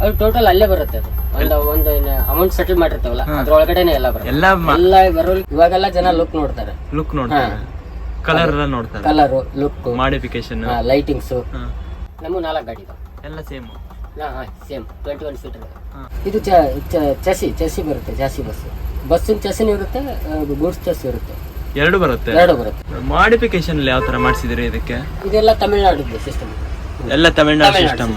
ಅದು ಟೋಟಲ್ ಅಲ್ಲೇ ಬರುತ್ತೆ ಅದು. ಒಂದು ಒಂದು ಅಮೌಂಟ್ ಸೆಟಲ್ ಮಾಡಿರ್ತಾವಲ್ಲ ಅದ್ರೊಳಗಡೆನೆ ಎಲ್ಲ ಬರುತ್ತೆ. ಎಲ್ಲ ಎಲ್ಲ ಬರೋ ಇವಾಗೆಲ್ಲ ಜನ ಲುಕ್ ನೋಡ್ತಾರೆ. ಲುಕ್ ನೋಡ್ತಾರೆ. ಕಲರ್ ಎಲ್ಲ ನೋಡ್ತಾರೆ. ಕಲರು ಲುಕ್ ಮಾಡಿಫಿಕೇಶನ್ ಲೈಟಿಂಗ್ಸ್ ನಮಗೂ ನಾಲ್ಕು ಗಾಡಿ ಎಲ್ಲ same same twenty one seater ಇದು. ಚಸಿ ಚಸಿ ಬರುತ್ತೆ ಜಾಸ್ತಿ ಬಸ್ ಬಸ್ಸಿನ ಚಸಿನೂ ಇರುತ್ತೆ ಗೂಡ್ಸ್ ಚಸ್ ಇರುತ್ತೆ. ಎರಡು ಬರುತ್ತೆ? ಎರಡು ಬರುತ್ತೆ. ಮಾಡಿಫಿಕೇಶನ್ ಯಾವ ತರ ಮಾಡಿಸಿದ್ರಿ ಇದಕ್ಕೆ? ಇದೆಲ್ಲ ತಮಿಳ್ನಾಡು ಸಿಸ್ಟಮ್ ಎಲ್ಲ Tamil Nadu system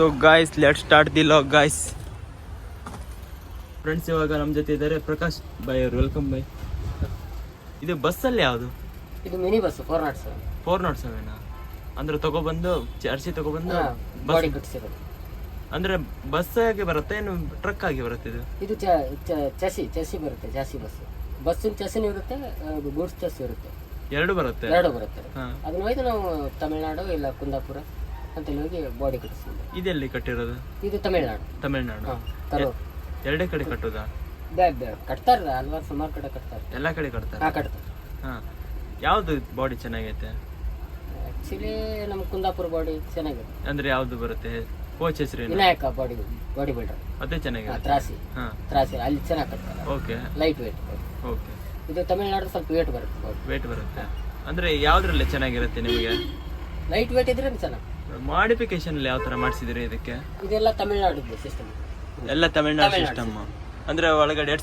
so guys let start the log guys friends ಇವಾಗ ನಮ್ಮ ಜೊತೆ ಇದ್ದಾರೆ ಪ್ರಕಾಶ್ ಬೈ ಅವ್ರು. ವೆಲ್ಕಮ್ ಬೈ. ಇದು ಬಸ್ಸಲ್ಲಿ ಯಾವುದು? ಇದು mini bus four not seven four not seven ಅಂದ್ರೆ ತಗೊಬಂದು ಚರ್ಚಿ ತಗೊಬಂದು ಬಾಡಿ ಅಂದ್ರೆ ಬಸ್ ಆಗಿ ಬರುತ್ತೆ ಏನು ಟ್ರಕ್ ಆಗಿ ಬರುತ್ತೆ ಇದು? ಇದು ಚ- ಚ- ಚಸಿ ಚಸಿ ಬರುತ್ತೆ ಜಾಸ್ತಿ ಬಸ್ ಬಸ್ಸಿನ ಚಸಿನೂ ಇರುತ್ತೆ ಗೂಡ್ಸ್ ಚಸ್ ಇರುತ್ತೆ. ಎರಡು ಬರುತ್ತೆ? ಎರಡು ಬರುತ್ತೆ. ಹಾ. ಅದನ್ನ ಒಯ್ದು ನಾವು ತಮಿಳ್ನಾಡು ಇಲ್ಲ ಕುಂದಾಪುರ ಅಂತಲ್ಲಿ ಹೋಗಿ ಬಾಡಿ ಕಟ್ಟಿಸ್ತೀವಿ ಇದೆಲ್ಲಿ ಕಟ್ಟಿರೋದು? ಇದು ತಮಿಳ್ನಾಡು. ತಮಿಳ್ನಾಡು. ಎರಡೇ ಕಡೆ ಕಟ್ಟೋದಾ? ಬ್ಯಾ- ಬ್ಯಾ- ಕಟ್ತಾರೆ ಹಲ್ವಾರು ಸುಮಾರು ಕಡೆ ಕಟ್ತಾರೆ. ಎಲ್ಲ ಕಡೆ ಕಟ್ತಾರೆ? ಹಾ ಕಟ್ತಾರೆ. ಹಾ. ಯಾವ್ದು ಬಾಡಿ ಚೆನ್ನಾಗೈತೆ? ಆಕ್ಚುಲಿ ನಮ್ಮ ಕುಂದಾಪುರ ಬಾಡಿ ಚೆನ್ನಾಗಿದೆ. ಅಂದ್ರೆ ಯಾವ್ದು ಬರುತ್ತೆ? ಕೋಚ್ ಹೆಸರು ವಿನಾಯಕ ಬಾಡಿ ಬಾಡಿ ಬಿಲ್ಡರ್ ಅದೇ ಚೆನ್ನಾಗಿರುತ್ತೆ. ತ್ರಾಸಿ. ಹಾಂ. ತ್ರಾಸಿ ಅಲ್ಲಿ ಚೆನ್ನಾಗಿ ಕಟ್ತಾರೆ. ಓಕೆ ಲೈಟ್ ವೇಟ್ ಓಕೆ ಇದು ತಮಿಳ್ನಾಡು ಸ್ವಲ್ಪ ವೇಟ್ ಬರುತ್ತೆ ವೇಟ್ ಬರುತ್ತೆ. ಅಂದ್ರೆ ಯಾವ್ದ್ರಲ್ಲಿ ಚೆನ್ನಾಗಿರುತ್ತೆ ನಿಮಗೆ? ಲೈಟ್ ವೇಟ್ ಇದ್ರೆ ಚೆನ್ನಾಗಿ. ಮಾಡಿಫಿಕೇಶನ್ ಯಾವ ತರ ಮಾಡಿಸಿದ್ರಿ ಇದಕ್ಕೆ? ಇದೆಲ್ಲ ತಮಿಳ್ನಾಡು ಸಿಸ್ಟಮ್ ಎಲ್ಲ ತಮಿಳ್ನಾಡು ಸಿಸ್ಟಮ್ ಅಂದ್ರೆ ಒಳಗಡೆ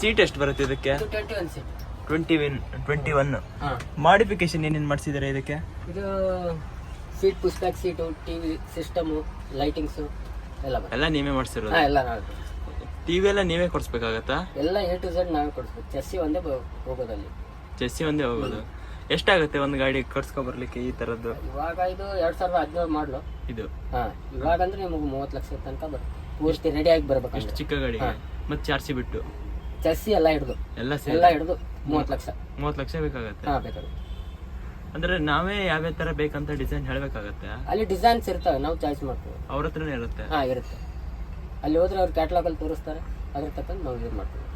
ಸೀಟ್ ಎಷ್ಟು ಬರುತ್ತೆ ಇದಕ್ಕೆ? ಇದು twenty one seat twenty one twenty one modification ಏನೇನು ಮಾಡಿಸಿದ್ದಾರೆ ಇದಕ್ಕೆ? ಇದು ಸೀಟ್ ಪುಸ್ತಕ ಸೀಟು ಟಿವಿ ಸಿಸ್ಟಮು ಲೈಟಿಂಗ್ಸು ಎಲ್ಲ ಎಲ್ಲ ನೀವೇ ಮಾಡಿಸಿರೋದು? ಎಲ್ಲ ಟಿವಿ ಎಲ್ಲ ನೀವೇ ಕೊಡಿಸ್ಬೇಕಾಗತ್ತಾ? ಎಲ್ಲ ಎ ಟು ಝೆಡ್ ನಾವೇ ಕೊಡಿಸ್ಬೇಕು. ಚೆಸ್ಸಿ ಒಂದೇ ಹೋಗೋದಲ್ಲಿ. ಚೆಸ್ಸಿ ಒಂದೇ ಹೋಗೋದು. ಎಷ್ಟಾಗುತ್ತೆ ಒಂದು ಗಾಡಿ ಕಟ್ಸ್ಕೊ ಬರ್ಲಿಕ್ಕೆ ಈ ತರದ್ದು? ಇವಾಗ ಇದು ಎರಡ್ ಸಾವಿರದ ಹದಿನೇಳು ಮಾಡಲು ಇದು? ಹಾ ಇವಾಗ ಅಂದ್ರೆ ನಿಮಗೆ ಮೂವತ್ತು ಲಕ್ಷ ತನಕ ಬರುತ್ತೆ. ಪೂರ್ತಿ ರೆಡಿ ಆಗಿ ಎಷ್ಟು ಬರ್ಬೇಕಂದ್ರೆ ಚಿಕ್ಕ ಗಾಡಿ ಮತ್ತೆ ಚಾರ್ಸಿ ಬಿಟ್ಟು? ಚಸ್ಸಿ ಎಲ್ಲ ಹಿಡಿದು. ಎಲ್ಲ ಸೇರಿ? ಎಲ್ಲ ಹಿಡ್ದು ಮೂವತ್ತು ಲಕ್ಷ. ಮೂವತ್ತು ಲಕ್ಷ ಬೇಕಾಗತ್ತೆ? ಹಾ ಬೇಕಾಗುತ್ತೆ. ಅಂದ್ರೆ ನಾವೇ ಯಾವ ತರ ಬೇಕಂತ ಡಿಸೈನ್ ಹೇಳ್ಬೇಕಾಗತ್ತೆ? ಅಲ್ಲಿ ಡಿಸೈನ್ಸ್ ಇರ್ತವೆ ನಾವು ಚಾಯ್ಸ್ ಮಾಡ್ತೀವಿ. ಅವ್ರ ಹತ್ರನೇ ಇರುತ್ತೆ? ಹಾ ಇರುತ್ತೆ. ಅಲ್ಲಿ ಹೋದ್ರೆ ಅವ್ರು ಕ್ಯಾಟ್ಲಾಗ್ ಅಲ್ಲಿ ತೋರಿಸ್ತಾರೆ ಅದ್ರ ತಕ್ಕಂತ ನಾವು ಯೂಸ್ ಮಾಡ್ತೀವಿ.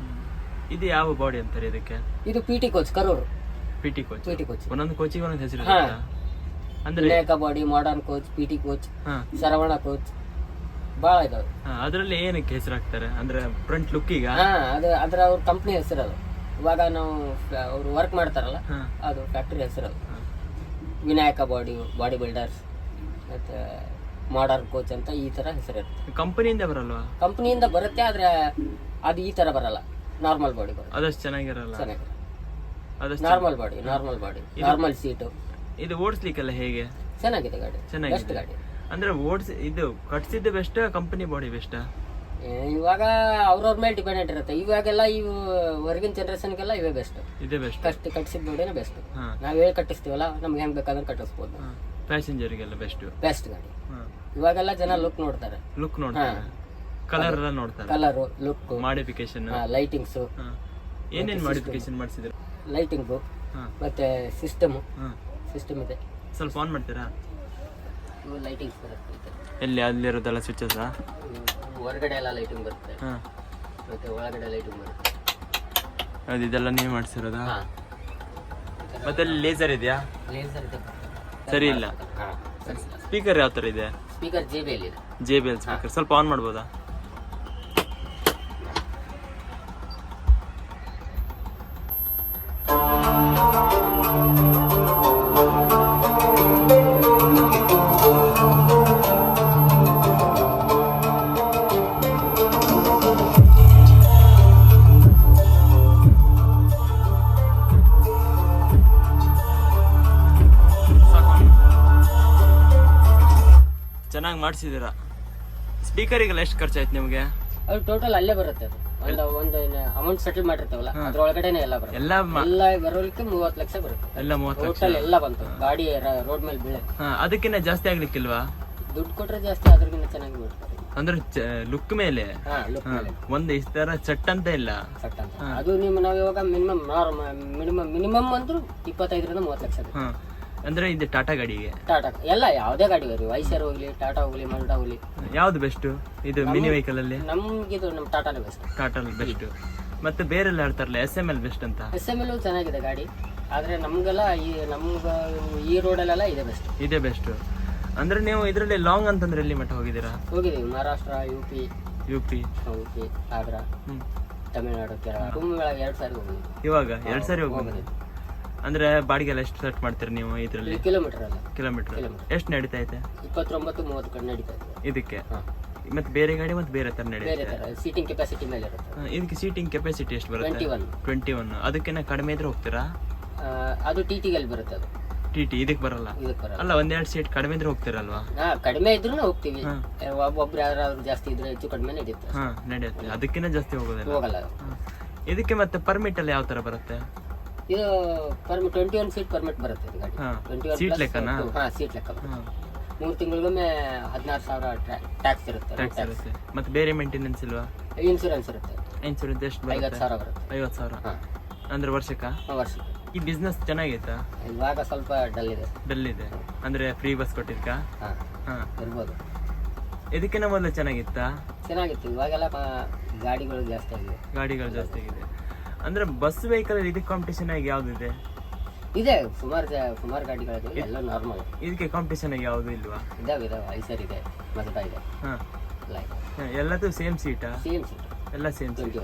ಇದು ಯಾವ ಬಾಡಿ ಅಂತಾರೆ ಇದಕ್ಕೆ? ಇದು P T coach Karur. P T coach P T coach ಒಂದೊಂದು ಕೋಚಿಗೆ ಒಂದೊಂದು ಹೆಸರು ಹಾ. ಇರುತ್ತಾ? ಅಂದ್ರೆ Vinayaka body modern coach P T coach ಹಾ. ಶರವಣ ಕೋಚ್ ಭಾಳ ಇದಾವೆ. ಹಾ, ಅದ್ರಲ್ಲಿ ಏನಕ್ಕೆ ಹೆಸರು ಹಾಕ್ತಾರೆ? ಅಂದ್ರೆ ಫ್ರಂಟ್ ಲುಕ್ಕಿಗ ಹಾ ಅದು ಅದ್ರ ಅವ್ರ ಕಂಪ್ನಿ ಹೆಸರು ಅದು. ಇವಾಗ ನಾವು ಅವ್ರು ವರ್ಕ್ ಮಾಡ್ತಾರಲ್ಲ ಹಾ. ಅದು ಫ್ಯಾಕ್ಟ್ರಿ ಹೆಸರು ಅದು. ಹಾ. ವಿನಾಯಕ ಬಾಡಿ ಬಾಡಿ ಬಿಲ್ಡರ್ಸ್ ಮತ್ತು ಮಾಡರ್ನ್ ಕೋಚ್ ಅಂತ ಈ ಥರ ಹೆಸರಿರುತ್ತೆ ಕಂಪನಿಯಿಂದ ಬರಲ್ವಾ? ಕಂಪನಿಯಿಂದ ಬರುತ್ತೆ ಆದ್ರೆ ಅದು ಈ ತರ ಬರಲ್ಲ. ನಾರ್ಮಲ್ ಬಾಡಿ ಬರುತ್ತೆ. ಅದಷ್ಟು ಚೆನ್ನಾಗಿರಲ್ಲ. ಚೆನ್ನಾಗಿ normal body normal body normal seat ಇದು ಓಡಿಸ್ಲಿಕ್ಕೆಲ್ಲ ಹೇಗೆ? ಚೆನ್ನಾಗಿದೆ ಗಾಡಿ ಚೆನ್ನಾಗಿದೆ. ಗಾಡಿ. ಅಂದ್ರೆ ಓಡಿಸಿ ಇದು ಕಟ್ಸಿದ್ದು ಬೆಸ್ಟ್ ಕಂಪನಿ ಬಾಡಿ ಬೆಸ್ಟ್ ಇವಾಗ ಅವ್ರವ್ರ ಮೇಲೆ ಡಿಪೆಂಡೆಂಟ್ ಇರುತ್ತೆ. ಇವಾಗೆಲ್ಲ ಇವು ಹೊರಗಿನ ಜನ್ರೇಷನ್ಗೆಲ್ಲ ಇವೇ ಬೆಸ್ಟ್ ಇದೇ ಬೆಸ್ಟ್ ಕಷ್ಟ ಕಟ್ಸಿದ ಬಾಡಿನೇ ಬೆಸ್ಟ್ ನಾವು ಹೇಳಿ ಕಟ್ಟಿಸ್ತೀವಲ್ಲ ನಮ್ಗೆ ಹೆಂಗ್ ಬೇಕಾದ್ರೆ ಕಟ್ಟಿಸ್ಬೋದು. ಪ್ಯಾಸೆಂಜರ್ಗೆಲ್ಲ ಬೆಸ್ಟ್ ಬೆಸ್ಟ್ ಗಾಡಿ. ಇವಾಗೆಲ್ಲ ಜನ ಲುಕ್ ನೋಡ್ತಾರೆ. ಲುಕ್ ನೋಡ್ತಾರೆ. ಕಲರ್ ಎಲ್ಲ ನೋಡ್ತಾರೆ. ಕಲರ್ ಲುಕ್ ಮಾಡಿಫಿಕೇಶನ್ ಲೈಟಿಂಗ್ಸ್ ಏನೇನ್ ಮಾಡಿಫಿಕೇಶನ್ ಮಾಡಿಸಿದ್ರು? ಲೈಟಿಂಗು ಹಾಂ. ಮತ್ತೆ ಸಿಸ್ಟಮು ಹಾಂ. ಸಿಸ್ಟಮ್ ಇದೆ. ಸ್ವಲ್ಪ ಆನ್ ಮಾಡ್ತೀರಾ? ಲೈಟಿಂಗ್ ಲೈಟಿಂಗ್ಸ್ ಬರುತ್ತೆ ಎಲ್ಲಿ ಅಲ್ಲಿರೋದೆಲ್ಲ ಸ್ವಿಚಸ್ ಇವು ಹೊರಗಡೆ ಎಲ್ಲ ಲೈಟಿಂಗ್ ಬರುತ್ತೆ. ಹಾ. ಮತ್ತೆ ಒಳಗಡೆ ಲೈಟಿಂಗ್ ಬರುತ್ತೆ. ಅದು ಇದೆಲ್ಲ ನೀವು ಮಾಡಿಸಿರೋದಾ? ಹಾ. ಮತ್ತೆ ಅಲ್ಲಿ ಲೇಸರ್ ಇದೆಯಾ? ಲೇಸರ್ ಇದೆ ಸರಿ ಇಲ್ಲ. ಹಾ ಸ್ಪೀಕರ್ ಯಾವ ಥರ ಇದೆ? ಸ್ಪೀಕರ್ ಜೆ ಬಿ ಇದೆ. ಜೆ ಬಿ ಎಲ್ ಸ್ಪೀಕರ್ ಸ್ವಲ್ಪ ಆನ್ ಮಾಡ್ಬೋದಾ? ಚೆನ್ನಾಗಿ ಮಾಡಿಸಿದ್ದೀರಾ? ಸ್ಪೀಕರಿಗೆಲ್ಲ ಎಷ್ಟು ಖರ್ಚಾಯ್ತು ನಿಮಗೆ? ಅದು ಟೋಟಲ್ ಅಲ್ಲೇ ಬರುತ್ತೆ ಅದು. ಒಂದು ಒಂದು ಅಮೌಂಟ್ ಸೆಟಲ್ ಮಾಡಿರ್ತಾವಲ್ಲ ಅದ್ರೊಳಗಡೆನೆ ಎಲ್ಲ ಬರುತ್ತೆ. ಎಲ್ಲ ಮ- ಎಲ್ಲ ಬರೋಲಿಕ್ಕೆ ಮೂವತ್ತು ಲಕ್ಷ ಬರುತ್ತೆ. ಎಲ್ಲ ಮೂವತ್ತು ಲಕ್ಷ. ಟೋಟಲ್ ಎಲ್ಲ ಬಂತು. ಗಾಡಿ ರೋಡ್ ಮೇಲೆ ಬೀಳ ಹಾ ಅದಕ್ಕಿಂತ ಜಾಸ್ತಿ ಆಗ್ಲಿಕ್ಕಿಲ್ವಾ? ದುಡ್ಡು ಕೊಟ್ರೆ ಜಾಸ್ತಿ ಅದ್ರಗಿಂತ ಚೆನ್ನಾಗಿ ಮಾಡ್ತಾರೆ. ಅಂದ್ರೆ ಲುಕ್ ಮೇಲೆ? ಹಾ ಲುಕ್ ಮೇಲೆ. ಒಂದು ಈ ತರ ಸೆಟ್ ಅಂತ ಇಲ್ಲ? ಸಟ್ ಅಂತ. ಅದು ನಿಮ್ಮ ನಾವು ಇವಾಗ ಮಿನಿಮಮ್ ಮಿನಿಮಮ್ ಮಿನಿಮಮ್ ಅಂದ್ರೂ ಇಪ್ಪತ್ತೈದರಿಂದ ಮೂವತ್ತು ಲಕ್ಷ ಬೇಕು. ಹಾ. ಅಂದ್ರೆ ಇದು ಟಾಟಾ ಗಾಡಿಗೆ? ಟಾಟಾ ಎಲ್ಲ ಯಾವುದೇ ಗಾಡಿ ಬರಲಿ ವೈಸರ್ ಹೋಗ್ಲಿ ಟಾಟಾ ಹೋಗ್ಲಿ ಮಲ್ಟಾ ಹೋಗ್ಲಿ. ಯಾವ್ದು ಬೆಸ್ಟ್ ಇದು ಮಿನಿ ವೆಹಿಕಲ್ ಅಲ್ಲಿ? ನಮ್ಗಿದು ನಮ್ಮ ಟಾಟಾನೇ ಬೆಸ್ಟ್ ಟಾಟಾ ಬೆಸ್ಟ್ ಮತ್ತೆ ಬೇರೆಲ್ಲ ಹೇಳ್ತಾರಲ್ಲ ಎಸ್ ಎಂ ಎಲ್ ಬೆಸ್ಟ್ ಅಂತ? ಎಸ್ ಎಂ ಎಲ್ ಚೆನ್ನಾಗಿದೆ ಗಾಡಿ. ಆದ್ರೆ ನಮ್ಗೆಲ್ಲ ಈ ನಮ್ಗೆ ಈ ರೋಡಲ್ಲೆಲ್ಲ ಇದೆ ಬೆಸ್ಟ್ ಇದೇ ಬೆಸ್ಟ್ ಅಂದ್ರೆ ನೀವು ಇದರಲ್ಲಿ ಲಾಂಗ್ ಅಂತಂದ್ರೆ ಎಲ್ಲಿ ಮಟ್ಟ ಹೋಗಿದ್ದೀರಾ? ಹೋಗಿದ್ದೀವಿ Maharashtra U P U P U P Agra Tamil Nadu Kerala. ಎರಡು ಸಾರಿ ಹೋಗಿದ್ದೀವಿ. ಇವಾಗ? ಎರಡು ಸಾರಿ ಹೋಗಿ ಹೋಗಿದ್ದೀವಿ ಅಂದ್ರೆ ಬಾಡಿಗೆ ಎಲ್ಲ ಎಷ್ಟು ಸೆಟ್ ಮಾಡ್ತೀರಿ ನೀವು ಇದರಲ್ಲಿ? ಕಿಲೋಮೀಟರ್ ಅಲ್ಲ. Kilometre kilometre. ಎಷ್ಟು ನಡೀತಾ ಇದೆ? ಇಪ್ಪತ್ತೊಂಬತ್ತು ಮೂವತ್ತು ಕಡೆ ನಡೀತಾ ಇದೆ. ಇದಕ್ಕೆ? ಹಾಂ. ಮತ್ತೆ ಬೇರೆ ಗಾಡಿ ಮತ್ತೆ ಬೇರೆ ತರ ಬೇರೆ ಥರ ಸೀಟಿಂಗ್ ಕೆಪಾಸಿಟಿ ಮೇಲೆ ಇರುತ್ತೆ. ಇದಕ್ಕೆ ಸೀಟಿಂಗ್ ಕೆಪಾಸಿಟಿ ಎಷ್ಟು ಬರುತ್ತೆ? ಟ್ವೆಂಟಿ ಒನ್ ಟ್ವೆಂಟಿ ಒನ್ ಅದಕ್ಕಿಂತ ಕಡಿಮೆ ಇದ್ರೆ ಹೋಗ್ತೀರಾ? ಅದು ಟಿ ಟಿಗಲ್ಲಿ ಬರುತ್ತೆ ಅದು. ಟಿ ಟಿ ಇದಕ್ಕೆ ಬರಲ್ಲ? ಇದಕ್ಕೆ ಬರಲ್ಲ. ಅಲ್ಲ ಒಂದೆರಡು ಸೀಟ್ ಕಡಿಮೆ ಇದ್ರೆ ಹೋಗ್ತೀರಲ್ವಾ? ಹಾ ಕಡಿಮೆ ಇದ್ರೂ ಹೋಗ್ತೀವಿ. ಒಬ್ಬೊಬ್ಬರು ಒಬ್ಬೊಬ್ರು ಯಾರಾದ್ರೂ ಜಾಸ್ತಿ ಇದ್ರೆ ಹೆಚ್ಚು ಕಡಿಮೆ ನಡೆಯುತ್ತೆ ಹಾ ನಡೆಯುತ್ತೆ ಅದಕ್ಕಿಂತ ಜಾಸ್ತಿ ಹೋಗೋದಿಲ್ಲ. ಹೋಗಲ್ಲ. ಹಾ. ಇದಕ್ಕೆ ಮತ್ತೆ ಪರ್ಮಿಟ್ ಅಲ್ಲಿ ಯಾವ ತರ ಬರುತ್ತೆ? ಇದು permit twenty one seat permit ಬರುತ್ತೆ ಇದು ಗಾಡಿ. ಹಾ ಟ್ವೆಂಟಿ ಒನ್ ಸೀಟ್ ಲೆಕ್ಕನಾ? ಹಾ ಸೀಟ್ ಲೆಕ್ಕ ಬರುತ್ತೆ. ಹಾ. ಮೂರು ತಿಂಗಳಿಗೊಮ್ಮೆ ಹದಿನಾರು ಸಾವಿರ ಟ್ಯಾಕ್ಸ್ ಇರುತ್ತೆ ಟ್ಯಾಕ್ಸ್ ಇರುತ್ತೆ. ಮತ್ತೆ ಬೇರೆ ಮೇಂಟೆನೆನ್ಸ್ ಇಲ್ವಾ? ಇನ್ಸೂರೆನ್ಸ್ ಇರುತ್ತೆ. ಇನ್ಸೂರೆನ್ಸ್ ಎಷ್ಟು ಐವತ್ತು ಬರುತ್ತೆ ಸಾವಿರ ಬರುತ್ತೆ. ಐವತ್ತು ಸಾವಿರ? ಹಾ. ಅಂದ್ರೆ ವರ್ಷಕ್ಕ? ವರ್ಷ ಈ ಬಿಸ್ನೆಸ್ ಚೆನ್ನಾಗೈತಾ? ಇವಾಗ ಸ್ವಲ್ಪ ಡಲ್ ಇದೆ. ಡಲ್ ಇದೆ. ಅಂದ್ರೆ ಫ್ರೀ ಬಸ್ ಕೊಟ್ಟಿದ್ಕ ಹಾ. ಹಾ. ಇರ್ಬೋದು. ಇದಕ್ಕಿಂತ ಮೊದಲು ಚೆನ್ನಾಗಿತ್ತಾ? ಚೆನ್ನಾಗಿತ್ತು. ಇವಾಗೆಲ್ಲ ಗಾಡಿಗಳು ಜಾಸ್ತಿ ಆಗಿದೆ. ಗಾಡಿಗಳು ಜಾಸ್ತಿ ಆಗಿದೆ. ಅಂದ್ರೆ ಬಸ್ ವೆಹಿಕಲ್ ಇದಕ್ಕೆ ಕಾಂಪಿಟೇಷನ್ ಆಗಿ ಯಾವ್ದಿದೆ? ಇದೆ ಸುಮಾರು ಸುಮಾರು ಗಾಡಿಗಳಿದೆ ಎಲ್ಲ ನಾರ್ಮಲ್ ಇದಕ್ಕೆ ಕಾಂಪಿಟೇಷನ್ ಆಗಿ ಯಾವ್ದು ಇಲ್ವಾ? ಇದಾವೆ ಇದಾವೆ ಐಸರ್ ಇದೆ ಮಜದ ಇದೆ. ಹಾಂ. ಇದೆ ಎಲ್ಲದೂ ಸೇಮ್ ಸೀಟಾ ಸೇಮ್ ಸೀಟ್ ಎಲ್ಲ ಸೇಮ್ ಸೀಟ್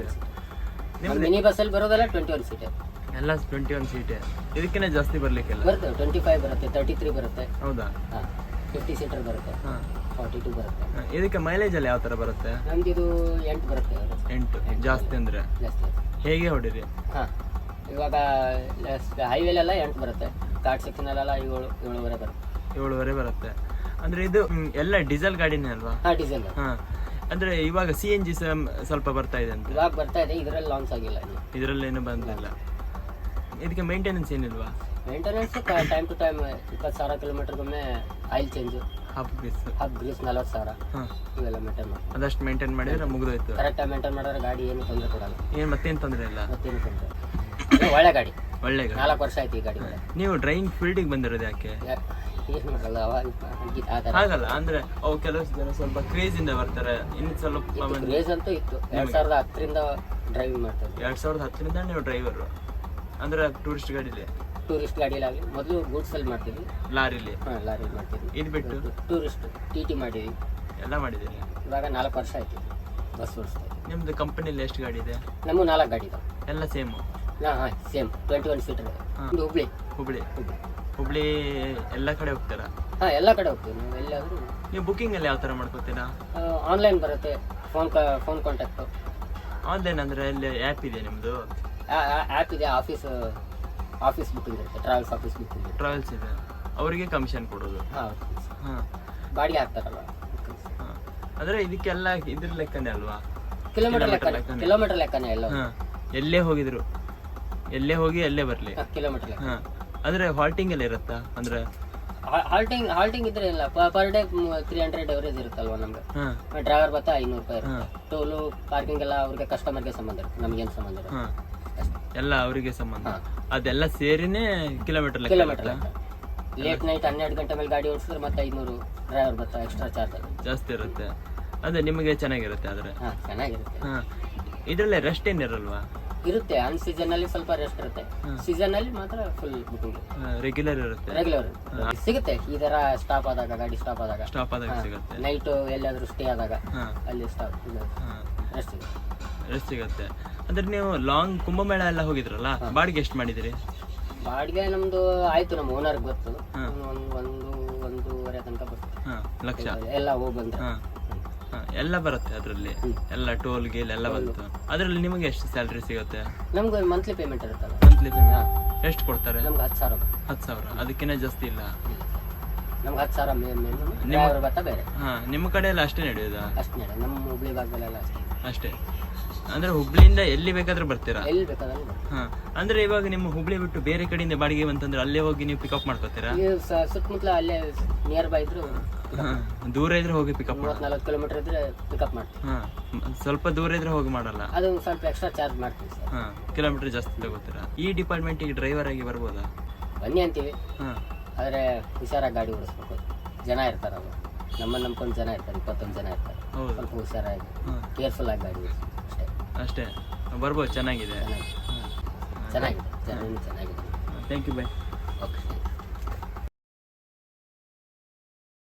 ನಿಮ್ಮ ಮಿನಿ ಬಸ್ಸಲ್ಲಿ ಬರೋದೆಲ್ಲ ಟ್ವೆಂಟಿ ಒನ್ ಸೀಟೇ ಎಲ್ಲ ಟ್ವೆಂಟಿ ಒನ್ ಸೀಟೇ ಇದಕ್ಕಿಂತ ಜಾಸ್ತಿ ಬರಲಿಕ್ಕಿಲ್ಲ? ಬರುತ್ತೆ ಟ್ವೆಂಟಿ ಫೈವ್ ಬರುತ್ತೆ ತರ್ಟಿ ತ್ರೀ ಬರುತ್ತೆ. ಹೌದಾ? ಹಾಂ ಫಿಫ್ಟಿ ಸೀಟರ್ ಬರುತ್ತೆ. ಹಾ. ಫಾರ್ಟಿ ಟು ಬರುತ್ತೆ. ಇದಕ್ಕೆ ಮೈಲೇಜ್ ಅಲ್ಲಿ ಯಾವ ತರ ಬರುತ್ತೆ? ನಮ್ದು ಇದು ಎಂಟು ಬರುತ್ತೆ ಎಂಟು ಜಾಸ್ತಿ ಅಂದ್ರೆ? ಜಾಸ್ತಿ ಹೇಗೆ ಹೊಡಿರಿ? ಹಾಂ ಇವಾಗ ಹೈವೇಲೆಲ್ಲ ಎಂಟು ಬರುತ್ತೆ. ಘಾಟ್ ಸೆಕ್ಷನಲ್ಲೆಲ್ಲ ಏಳು ಏಳುವರೆ ಬರುತ್ತೆ. ಏಳುವರೆ ಬರುತ್ತೆ. ಅಂದ್ರೆ ಇದು ಎಲ್ಲ ಡೀಸೆಲ್ ಗಾಡಿನೇ ಅಲ್ವಾ? ಹಾಂ ಡೀಸೆಲ್ ಹಾಂ ಅಂದ್ರೆ ಇವಾಗ ಸಿ ಎನ್ ಜಿ ಸ್ವಲ್ಪ ಬರ್ತಾ ಇದೆ ಅಂತ. ಇವಾಗ ಬರ್ತಾ ಇದೆ ಇದರಲ್ಲಿ ಲಾಂಚ್ ಆಗಿಲ್ಲ ಇದರಲ್ಲಿ ಏನು ಬಂದಿಲ್ಲ. ಇದಕ್ಕೆ ಮೇಂಟೆನೆನ್ಸ್ ಏನಿಲ್ವಾ? ಮೇಂಟೆನೆನ್ಸ್ ಟೈಮ್ ಟು ಟೈಮ್ ಇಪ್ಪತ್ತು ಸಾವಿರ ಕಿಲೋಮೀಟರ್ಗೊಮ್ಮೆ oil change half grease half grease ನಲ್ವತ್ತು ಸಾವಿರ. ಹಾಂ. ಇವೆಲ್ಲ ಮೇಂಟೈನ್ ಮಾಡಿ ಅದಷ್ಟು ಮೇಂಟೈನ್ ಮಾಡಿದ್ರೆ ಮುಗಿದೋಯ್ತು. ಕರೆಕ್ಟಾಗಿ ಮೇಂಟೈನ್ ಮಾಡಿದ್ರೆ ಗಾಡಿ ಏನು ತೊಂದರೆ ಕೊಡಲ್ಲ. ಏನು ಮತ್ತೇನು ತೊಂದರೆ ಇಲ್ಲ? ಮತ್ತೇನು ತೊಂದರೆ ಇದು ಒಳ್ಳೆ ಗಾಡಿ. ಒಳ್ಳೆ ಗಾಡಿ. ನಾಲ್ಕು ವರ್ಷ ಆಯ್ತು ಈ ಗಾಡಿ ಮೇಲೆ. ನೀವು ಡ್ರೈವಿಂಗ್ ಫೀಲ್ಡಿಗೆ ಬಂದಿರೋದು ಯಾಕೆ? ಏನು ಮಾಡಲ್ಲ ಅವಾಗ ಹಂಗಿತ್ತು ಆ ಥರ. ಹಾಗಲ್ಲ ಅಂದ್ರೆ ಅವು ಕೆಲವು ಜನ ಸ್ವಲ್ಪ ಕ್ರೇಜ್ ಇಂದ ಬರ್ತಾರೆ. ಇನ್ನು ಸ್ವಲ್ಪ ಮಂದಿ ಕ್ರೇಜ್ ಅಂತೂ ಇತ್ತು. ಎರಡ್ ಸಾವಿರದ ಹತ್ತರಿಂದ ಡ್ರೈವಿಂಗ್ ಮಾಡ್ತಾರೆ ಎರಡ್ ಸಾವಿರದ ಹತ್ತರಿಂದ ನೀವು ಡ್ರೈವರ್ ಅಂದ್ರೆ ಟೂರಿಸ್ಟ್ ಗಾಡಿಲಿ. ಟೂರಿಸ್ಟ್ ಗಾಡಿಲಾಗಲಿ ಮೊದಲು ಗೂಡ್ಸ್ ಅಲ್ಲಿ ಮಾಡ್ತೀವಿ ಲಾರಿಲಿ? ಹಾಂ ಲಾರಿ ಮಾಡ್ತೀವಿ ಇದು ಬಿಟ್ಟು? ಟೂರಿಸ್ಟ್ ಟಿ ಟಿ ಮಾಡಿದ್ವಿ. ಎಲ್ಲ ಮಾಡಿದ್ದೀವಿ ಇವಾಗ ನಾಲ್ಕು ವರ್ಷ ಆಯ್ತು ಬಸ್ ಓಡಿಸ್ತಾ ನಿಮ್ಮದು ಕಂಪನಿಲಿ ಎಷ್ಟು ಗಾಡಿ ಇದೆ? ನಮಗೂ ನಾಲ್ಕು ಗಾಡಿ ಇದಾವೆ. ಎಲ್ಲ ಸೇಮ್? ಹಾಂ ಹಾಂ same. Twenty one seater Hubli. Hubli. Hubli. Hubli ಎಲ್ಲ ಕಡೆ ಹೋಗ್ತೀರಾ? ಹಾಂ ಎಲ್ಲ ಕಡೆ ಹೋಗ್ತೀವಿ ನೀವು. ಎಲ್ಲಾದರೂ. ನೀವು ಬುಕ್ಕಿಂಗ್ ಎಲ್ಲ ಯಾವ ಥರ ಮಾಡ್ಕೋತೀರಾ? ಆನ್ಲೈನ್ ಬರುತ್ತೆ. ಫೋನ್ ಫೋನ್ ಕಾಂಟ್ಯಾಕ್ಟು ಆನ್ಲೈನ್ ಅಂದರೆ ಅಲ್ಲಿ ಆ್ಯಪ್ ಇದೆ ನಿಮ್ಮದು ಆ್ಯಪ್ ಇದೆ ಆಫೀಸ್ ಆಫೀಸ್ ಬುಕ್ ಇರುತ್ತೆ ಟ್ರಾವೆಲ್ಸ್ ಆಫೀಸ್ ಬುಕ್ ಟ್ರಾವೆಲ್ಸ್ ಇದೆ. ಅವರಿಗೆ ಕಮಿಷನ್ ಕೊಡೋದು. ಹಾಂ ಹಾ. ಬಾಡಿಗೆ ಹಾಕ್ತಾರಲ್ಲ ಹಾ. ಅಂದ್ರೆ ಇದಕ್ಕೆಲ್ಲ ಇದ್ರ ಲೆಕ್ಕನೇ ಅಲ್ವಾ? ಕಿಲೋಮೀಟರ್ ಲೆಕ್ಕ ಲೆಕ್ಕನೇ. ಕಿಲೋಮೀಟರ್ ಲೆಕ್ಕನೇ ಎಲ್ಲ ಹಾಂ. ಎಲ್ಲೇ ಹೋಗಿದ್ರು. ಎಲ್ಲೇ ಹೋಗಿ ಎಲ್ಲೇ ಬರಲಿ. ಕಿಲೋಮೀಟರ್ ಲೆಕ್ಕ. ಹಾ. ಅಂದ್ರೆ ಹಾಲ್ಟಿಂಗ್ ಎಲ್ಲ ಇರುತ್ತಾ? ಅಂದ್ರೆ ಹಾಲ್ಟಿಂಗ್ ಹಾಲ್ಟಿಂಗ್ ಇದ್ರೆ ಇಲ್ಲ. Per day three hundred average ಇರುತ್ತಲ್ವಾ ನಮ್ಗೆ? ಹಾ. ಡ್ರೈವರ್ ಬತ್ತಾ ಐನೂರು ರೂಪಾಯಿ ಇರುತ್ತೆ. ಟೋಲು ಪಾರ್ಕಿಂಗ್ ಎಲ್ಲ ಅವ್ರಿಗೆ ಕಸ್ಟಮರ್ಗೆ ಸಂಬಂಧ ಇರುತ್ತೆ. ನಮ್ಗೇನು ಸಂಬಂಧ ಇರುತ್ತೆ. ಎಲ್ಲ ಅವರಿಗೆ ಸಂಬಂಧ. ಅದೆಲ್ಲ ಸೇರಿನೇ ಕಿಲೋಮೀಟರ್ ಲೆಕ್ಕ ಕಿಲೋಮೀಟರ್? ಲೇಟ್ ನೈಟ್ ಹನ್ನೆರಡು ಗಂಟೆ ಮೇಲೆ ಗಾಡಿ ಓಡಿಸಿದ್ರೆ ಮತ್ತೆ ಐನೂರು ಡ್ರೈವರ್ ಬರ್ತಾರೆ ಎಕ್ಸ್ಟ್ರಾ ಚಾರ್ಜ್ ಜಾಸ್ತಿ ಇರುತ್ತೆ. ಅದೇ ನಿಮಗೆ ಚೆನ್ನಾಗಿರುತ್ತೆ ಆದ್ರೆ? ಹಾಂ ಚೆನ್ನಾಗಿರುತ್ತೆ. ಹಾ. ಇದ್ರಲ್ಲೇ ರೆಸ್ಟ್ ಏನಿರಲ್ವಾ? ಇರುತ್ತೆ ಅನ್ ಸೀಸನ್ ಅಲ್ಲಿ ಸ್ವಲ್ಪ ರೆಸ್ಟ್ ಇರುತ್ತೆ. ಸೀಸನ್ ಅಲ್ಲಿ ಮಾತ್ರ ಫುಲ್ ಬುಕಿಂಗ್ ರೆಗ್ಯುಲರ್ ಇರುತ್ತೆ. ರೆಗ್ಯುಲರ್ ಸಿಗುತ್ತೆ ಈ ತರ ಸ್ಟಾಪ್ ಆದಾಗ ಗಾಡಿ ಸ್ಟಾಪ್ ಆದಾಗ. ಸ್ಟಾಪ್ ಆದಾಗ ಸಿಗುತ್ತೆ. ನೈಟ್ ಎಲ್ಲಾದ್ರೂ ಸ್ಟೇ ಆದಾಗ ಅಲ್ಲಿ ಸ್ಟಾಪ್ ರೆಸ್ಟ್ ಸಿಗುತ್ತೆ. ರೆಸ್ಟ್ ಸಿಗುತ್ತೆ. ಅಂದ್ರೆ ನೀವು ಲಾಂಗ್ ಕುಂಭಮೇಳ ಎಲ್ಲ ಹೋಗಿದ್ರಲ್ಲ ಬಾಡಿಗೆ ಎಷ್ಟು ಮಾಡಿದಿರಿ ಬಾಡಿಗೆ ನಮ್ದು ಆಯ್ತು ನಮ್ಮ ಓನರ್ ಗೊತ್ತು. ಒಂದು ಒಂದು ಒಂದೂವರೆ ತನಕ ಬರ್ತದೆ ಹಾ ಲಕ್ಷ. ಎಲ್ಲ ಹೋಗಿ ಬಂದ ಹಾ. ಹಾ, ಎಲ್ಲ ಬರುತ್ತೆ ಅದರಲ್ಲಿ. ಎಲ್ಲ ಟೋಲ್ ಗೇಲ್ ಎಲ್ಲ ಬಂತು. ಅದರಲ್ಲಿ ನಿಮಗೆ ಎಷ್ಟು ಸ್ಯಾಲ್ರಿ ಸಿಗುತ್ತೆ? ನಮ್ಗೆ ಮಂತ್ಲಿ ಪೇಮೆಂಟ್ ಇರುತ್ತಲ್ಲ. ಮಂತ್ಲಿ ಪೇಮೆಂಟ್ ಎಷ್ಟು ಕೊಡ್ತಾರೆ? ನಮ್ಗೆ ಹತ್ತು ಸಾವಿರ. ಹತ್ತು ಸಾವಿರ. ಅದಕ್ಕಿಂತ ಜಾಸ್ತಿ ಇಲ್ಲ. ನಮ್ಗೆ ಹತ್ತು ಸಾವಿರ ಡ್ರೈವರ್ ಭತ್ತ ಬೇರೆ. ಹಾ ನಿಮ್ಮ ಕಡೆ ಎಲ್ಲ ಅಷ್ಟೇ ನಡೆಯೋದಾ? ಅಷ್ಟೇ ನಮ್ಮ ಹುಬ್ಳಿ ಭಾಗದಲ್ಲೆಲ್ಲ ಅಷ್ಟೇ. ಅಷ್ಟೇ. ಅಂದ್ರೆ ಹುಬ್ಳಿಯಿಂದ ಎಲ್ಲಿ ಬೇಕಾದ್ರೂ ಬರ್ತೀರಾ? ಎಲ್ಲಿ ಬೇಕಾದ್ರೆ. ಹಾ. ಅಂದ್ರೆ ಇವಾಗ ನಿಮ್ಮ ಹುಬ್ಳಿ ಬಿಟ್ಟು ಬೇರೆ ಕಡೆಯಿಂದ ಬಾಡಿಗೆ ಬಂತಂದ್ರೆ ಅಲ್ಲೇ ಹೋಗಿ ನೀವು ಪಿಕಪ್ ಮಾಡ್ಕೋತೀರಾ? ಸ- ಸುತ್ತಮುತ್ತಲ ಅಲ್ಲೇ ನಿಯರ್ ಬೈ ಇದ್ರು ಹಾ. ದೂರ ಇದ್ರೆ ಹೋಗಿ ಪಿಕಪ್ ಮೂವತ್ತು ನಲ್ವತ್ತು ಕಿಲೋಮೀಟರ್ ಇದ್ರೆ ಪಿಕಪ್ ಮಾಡ್ತೀವಿ. ಹಾ. ಮ್- ಸ್ವಲ್ಪ ದೂರ ಇದ್ರೆ ಹೋಗಿ ಮಾಡಲ್ಲ? ಅದು ಒಂದ್ ಸ್ವಲ್ಪ ಎಕ್ಸ್ಟ್ರಾ ಚಾರ್ಜ್ ಮಾಡ್ತೀವಿ ಸರ್. ಹಾ. ಕಿಲೋಮೀಟರ್ ಜಾಸ್ತಿ ತಗೋತೀರಾ? ಈ ಡಿಪಾರ್ಟ್ಮೆಂಟಿಗೆ ಡ್ರೈವರ್ ಆಗಿ ಬರ್ಬೋದಾ? ಬನ್ನಿ ಅಂತೀವಿ. ಹಾ. ಆದರೆ ಹುಷಾರಾಗಿ ಗಾಡಿ ಓಡಿಸ್ಬೇಕು. ಜನ ಇರ್ತಾರಲ್ಲ ನಮ್ಮನ್ನು ನಂಬ್ಕೊಂಡು ಜನ ಇರ್ತಾರೆ ಇಪ್ಪತ್ತೊಂದು ಜನ ಇರ್ತಾರೆ. ಹೌದು. ಸ್ವಲ್ಪ ಹುಷಾರಾಗಿ ಹಾ. ಕೇರ್ಫುಲ್ ಆಗಿ ಗಾಡಿ ಓಡಿಸ್ಬೇಕು. ಅಷ್ಟೇ. ಬರ್ಬೋದು ಚೆನ್ನಾಗಿದೆ. ಚೆನ್ನಾಗಿ ಚೆನ್ನಾಗಿದೆ. ಚೆನ್ನಾಗಿದೆ. Thank you bye okay